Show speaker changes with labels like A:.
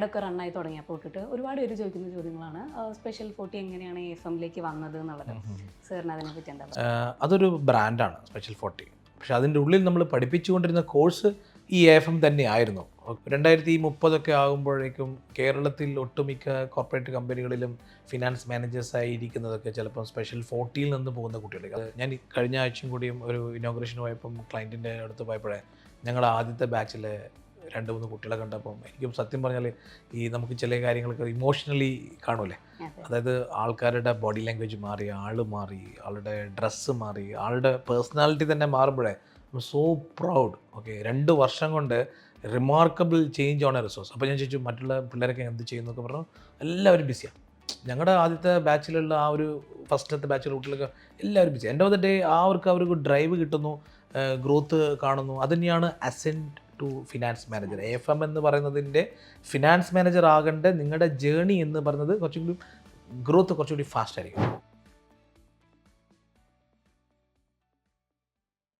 A: ആഡൊക്കെ റണ്ണായി തുടങ്ങിയപ്പോൾ തൊട്ടിട്ട് ഒരുപാട് പേര് ചോദിക്കുന്ന ചോദ്യങ്ങളാണ്. സ്പെഷ്യൽ ഫോർട്ടി എങ്ങനെയാണ് എഫ് എമ്മിലേക്ക് വന്നത് എന്നുള്ളത്. സാറിന് അതിനെ പറ്റി എന്താ
B: അതൊരു ബ്രാൻഡാണ് സ്പെഷ്യൽ ഫോർട്ടി പക്ഷെ അതിന്റെ ഉള്ളിൽ നമ്മൾ പഠിപ്പിച്ചുകൊണ്ടിരുന്ന കോഴ്സ് ഈ എഫ് എം തന്നെയായിരുന്നു രണ്ടായിരത്തി മുപ്പതൊക്കെ ആകുമ്പോഴേക്കും കേരളത്തിൽ ഒട്ടുമിക്ക കോർപ്പറേറ്റ് കമ്പനികളിലും ഫിനാൻസ് മാനേജേഴ്സായി ഇരിക്കുന്നതൊക്കെ ചിലപ്പം സ്പെഷ്യൽ ഫോർട്ടിയിൽ നിന്ന് പോകുന്ന കുട്ടികൾ അത് ഞാൻ കഴിഞ്ഞ ആഴ്ചയും കൂടിയും ഒരു ഇനോഗ്രേഷൻ പോയപ്പം ക്ലയന്റിന്റെ അടുത്ത് പോയപ്പോഴേ ഞങ്ങൾ ആദ്യത്തെ ബാച്ചിലെ രണ്ട് മൂന്ന് കുട്ടികളെ കണ്ടപ്പം എനിക്കും സത്യം പറഞ്ഞാൽ ഈ നമുക്ക് ചില കാര്യങ്ങളൊക്കെ ഇമോഷണലി കാണൂലേ അതായത് ആൾക്കാരുടെ ബോഡി ലാംഗ്വേജ് മാറി ആൾ മാറി ആളുടെ ഡ്രസ്സ് മാറി ആളുടെ പേഴ്സണാലിറ്റി തന്നെ മാറുമ്പോഴേ സോ പ്രൗഡ് ഓക്കെ രണ്ട് വർഷം കൊണ്ട് remarkable change on a resource അപ്പോൾ ഞാൻ ചോദിച്ചു മറ്റുള്ള പിള്ളേരൊക്കെ എന്ത് ചെയ്യുന്നൊക്കെ പറഞ്ഞു? എല്ലാവരും ബിസിയാണ് ഞങ്ങളുടെ ആദ്യത്തെ ബാച്ചിലുള്ള ആ ഒരു ഫസ്റ്റത്തെ ബാച്ചിലെ കുട്ടികളൊക്കെ എല്ലാവരും ബിസി എന്റെ ഓഫ് ദ ഡേ ആ അവർക്ക് അവർക്ക് ഡ്രൈവ് കിട്ടുന്നു ഗ്രോത്ത് കാണുന്നു. അത് തന്നെയാണ് ascent to finance manager F M എന്ന് പറയുന്നതിന്റെ ഫിനാൻസ് മാനേജർ ആകേണ്ട നിങ്ങളുടെ ജേണി എന്ന് പറയുന്നത് കുറച്ചും കൂടി ഗ്രോത്ത് കുറച്ചുകൂടി ഫാസ്റ്റ് ആയിരിക്കും.